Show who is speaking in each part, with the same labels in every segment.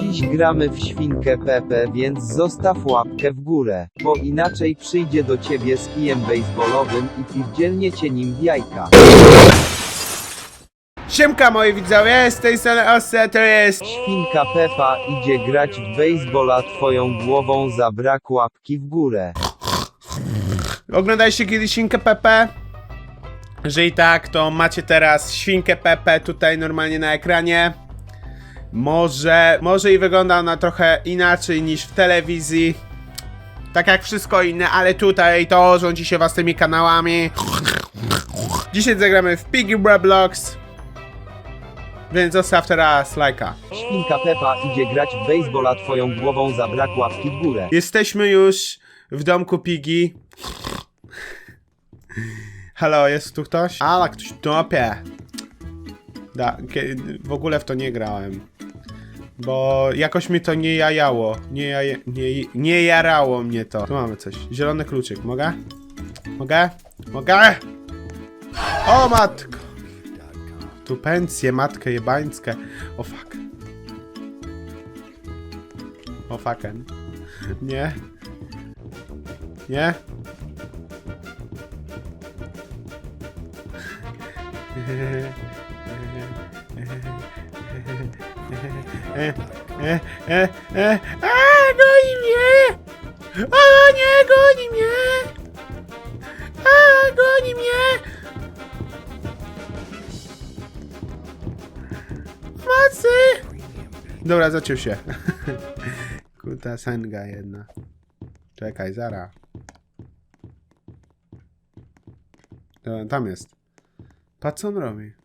Speaker 1: Dziś gramy w świnkę Pepe, więc zostaw łapkę w górę, bo inaczej przyjdzie do ciebie z kijem baseballowym i pierdzielnie cię nim w jajka.
Speaker 2: Siemka moi widzowie, z tej strony Ose, to jest...
Speaker 1: Świnka Pepa idzie grać w baseballa twoją głową za brak łapki w górę.
Speaker 2: Oglądaliście kiedyś Świnkę Pepe? Jeżeli tak, to macie teraz Świnkę Pepe tutaj normalnie na ekranie. Może, może i wygląda ona trochę inaczej niż w telewizji. Tak jak wszystko inne, ale tutaj to rządzi się was tymi kanałami. Dzisiaj zagramy w Piggy Roblox. Więc zostaw teraz lajka.
Speaker 1: Świnka Pepa idzie grać w baseballa twoją głową za brak łapki w górę.
Speaker 2: Jesteśmy już w domku Pigi. Halo, jest tu ktoś? Ale ktoś topie. Da, w ogóle w to nie grałem. Bo jakoś mi to nie jajało. Nie, jaje, nie, nie jarało mnie to. Tu mamy coś. Zielony kluczyk. Mogę? Mogę? Mogę? O matko! Tu pensje, matkę jebańskie. O fuck. O fucken. Nie. Nie? E, e, e. A, goni mnie! O, nie, goni mnie! A, goni mnie! Mocy! Dobra, zaciął się. Kuta senga jedna. Czekaj, zara. Tam jest. Patrz co on robi.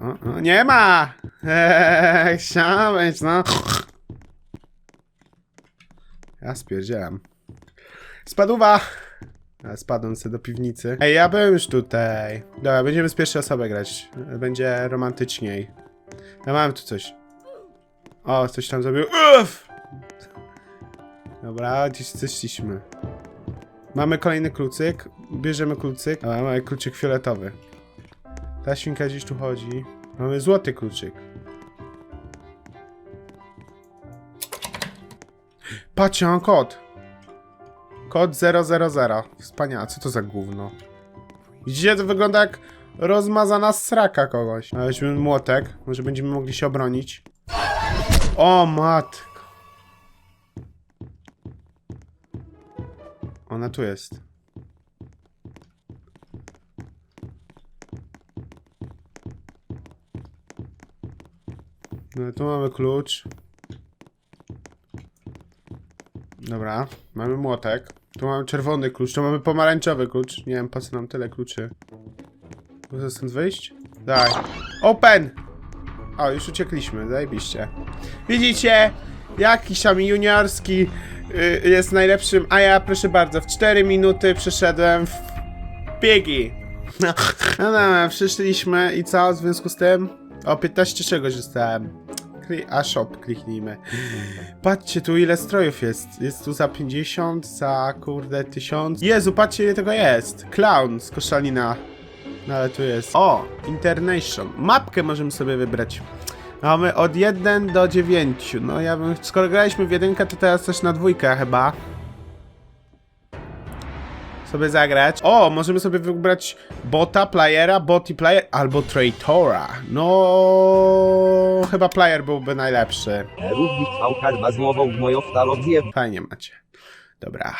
Speaker 2: O, o, nie ma! Eee, chciałeś, no. Ja spierdzielam. Spadła! Ja spadłem sobie do piwnicy. Ej, ja byłem już tutaj. Dobra, będziemy z pierwszej osoby grać. Będzie romantyczniej. Ja mam tu coś. O, coś tam zrobił. Uff! Dobra, gdzieś zeszliśmy. Mamy kolejny klucyk. Bierzemy klucyk. A, mamy kluczyk fioletowy. Ta świnka gdzieś tu chodzi. Mamy złoty kluczyk. Patrzcie, mam kod. Kod 000. Wspaniale, co to za gówno? Widzicie, to wygląda jak rozmazana sraka kogoś. Weźmy młotek, może będziemy mogli się obronić. O matko. Ona tu jest. No tu mamy klucz. Dobra, mamy młotek. Tu mamy czerwony klucz, tu mamy pomarańczowy klucz. Nie wiem po co nam tyle kluczy. Muszę stąd wyjść? Daj. Open! O, już uciekliśmy, zajebiście. Widzicie? Jakiś tam juniorski y, jest najlepszym, a ja proszę bardzo, w 4 minuty przeszedłem w biegi. No, no dobra, przyszliśmy i co w związku z tym? O, 15 czegoś dostałem. A shop kliknijmy. Patrzcie tu ile strojów jest. Jest tu za 50, za kurde 1000. Jezu, patrzcie ile tego jest. Clown z koszalina. No ale tu jest. O, Internation. Mapkę możemy sobie wybrać. Mamy od 1 do 9. No ja bym. Skoro graliśmy w jedynkę, to teraz też na dwójkę chyba. Sobie zagrać. O, możemy sobie wybrać bota, playera, bot i player, albo traitora. No, chyba player byłby najlepszy.
Speaker 1: Rubik Aukar złową w moją wtalowiew.
Speaker 2: Fajnie macie. Dobra.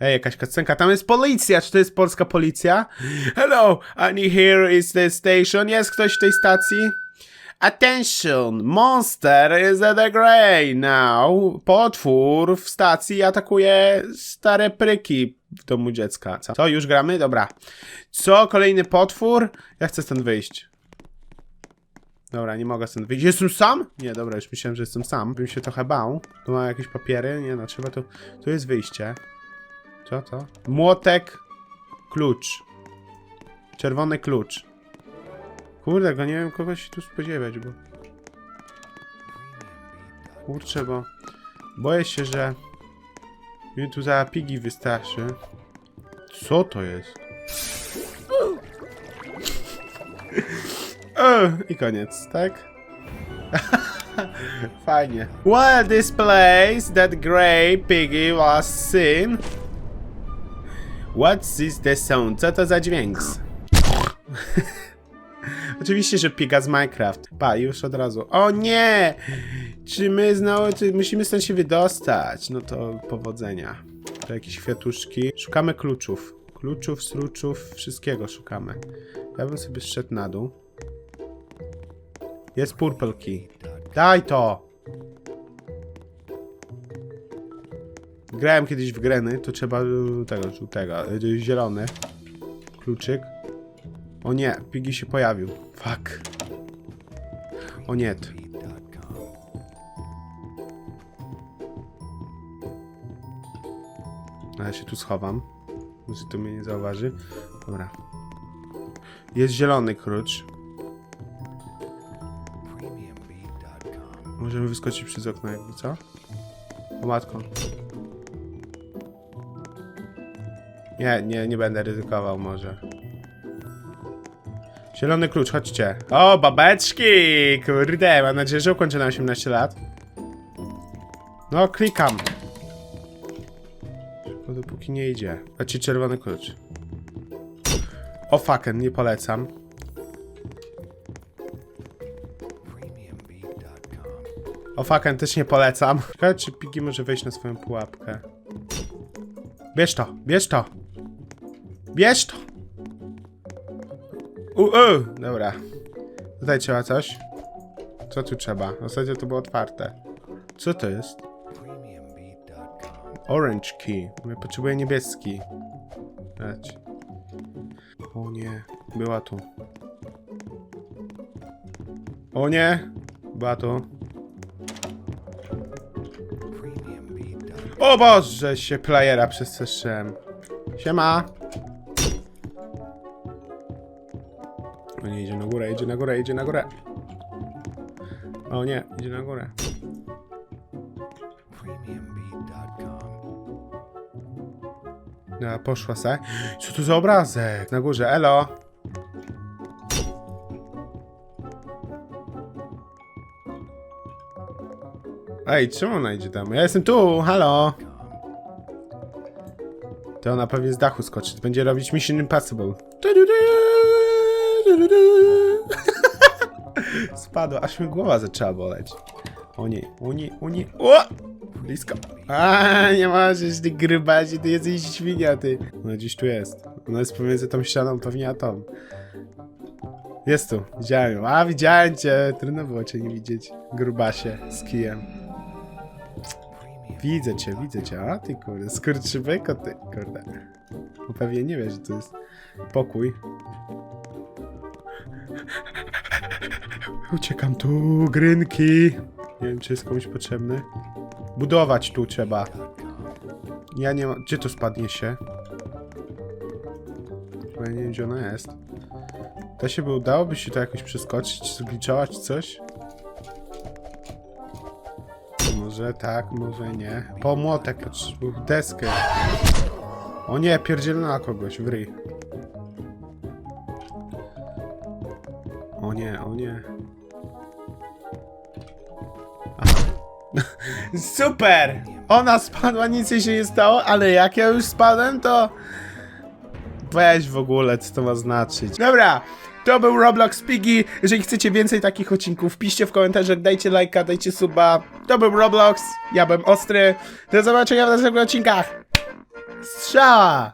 Speaker 2: Ej, jakaś kacenka. Tam jest policja. Czy to jest polska policja? Hello, and here is the station. Jest ktoś w tej stacji? Attention! Monster is at the grey now. Potwór w stacji atakuje stare pryki w domu dziecka. Co? Już gramy? Dobra. Co? Kolejny potwór? Ja chcę stąd wyjść. Dobra, nie mogę stąd wyjść. Jestem sam? Nie, dobra, już myślałem, że jestem sam. Bym się trochę bał. Tu mam jakieś papiery? Nie no, trzeba tu... Tu jest wyjście. Co to? Młotek. Klucz. Czerwony klucz. Kurde, go nie wiem kogo się tu spodziewać, bo... Kurczę, bo... Boję się, że... Mi tu za pigi wystarczy. Co to jest? I koniec, tak? Fajnie. Well, this place that grey piggy was seen. What's this the sound? Co to za dźwięk? Oczywiście, że piga z Minecraft. Pa, już od razu. O nie! Czy my znowu, czy musimy stąd się wydostać? No to powodzenia. To jakieś kwiatuszki. Szukamy kluczów. Kluczów, sruczów, wszystkiego szukamy. Ja bym sobie zszedł na dół. Jest purple key. Daj to! Grałem kiedyś w greny, to trzeba y, tego, żółtego, y, zielony. Kluczyk. O nie, Piggy się pojawił. Fuck. O nie. A ja się tu schowam. Może tu mnie nie zauważy. Dobra. Jest zielony klucz. Możemy wyskoczyć przez okno jakby, co? O matko. Nie, nie, nie będę ryzykował może. Zielony klucz, chodźcie. O, babeczki! Kurde, mam nadzieję, że ukończę na 18 lat. No, klikam. Szybko, dopóki nie idzie. A ci czerwony klucz. O fucken, nie polecam. O fucken, też nie polecam. Ciekawe, czy Piggy może wejść na swoją pułapkę. Bierz to, bierz to. Bierz to. U, u, dobra. Tutaj trzeba coś. Co tu trzeba? Ostatnio to było otwarte. Co to jest? Orange key. Potrzebuję niebieski. Dać. O nie. Była tu. O nie. Była tu. O Boże, się playera przestraszyłem. Siema. O nie, idzie na górę, idzie na górę, idzie na górę. O nie, idzie na górę. Ja poszła se. Co tu za obrazek? Na górze, elo. Ej, czemu ona idzie tam? Ja jestem tu, halo. To ona pewnie z dachu skoczy. To będzie robić Mission Impossible. Spadła, aż mi głowa zaczęła boleć. O nie, o nie, o nie. O! Blisko. A, nie możesz, ty grybacie, ty jesteś świnia, ty. Ona gdzieś tu jest. Ona jest pomiędzy tą ścianą, pewnie a tą. Jest tu, widziałem ją. A, widziałem cię. Trudno było cię nie widzieć. Grubasie, z kijem. Widzę cię, widzę cię. A, ty kurde, skurczybyko, ty, kurde. No pewnie nie wiesz, że to jest pokój. Uciekam tu, grynki. Nie wiem, czy jest komuś potrzebny. Budować tu trzeba. Ja nie mam... Gdzie to spadnie się? Ja nie wiem, gdzie ona jest. To się by udałoby się to jakoś przeskoczyć, zgliczować coś? Może tak, może nie. Po młotek deskę. O nie, pierdzielna kogoś w. nie, o nie. Super! Ona spadła, nic jej się nie stało, ale jak ja już spadłem, to... Weź w ogóle, co to ma znaczyć. Dobra, to był Roblox Piggy. Jeżeli chcecie więcej takich odcinków, piszcie w komentarzach, dajcie lajka, dajcie suba. To był Roblox, ja byłem Ostry. Do zobaczenia w następnych odcinkach. Strzała!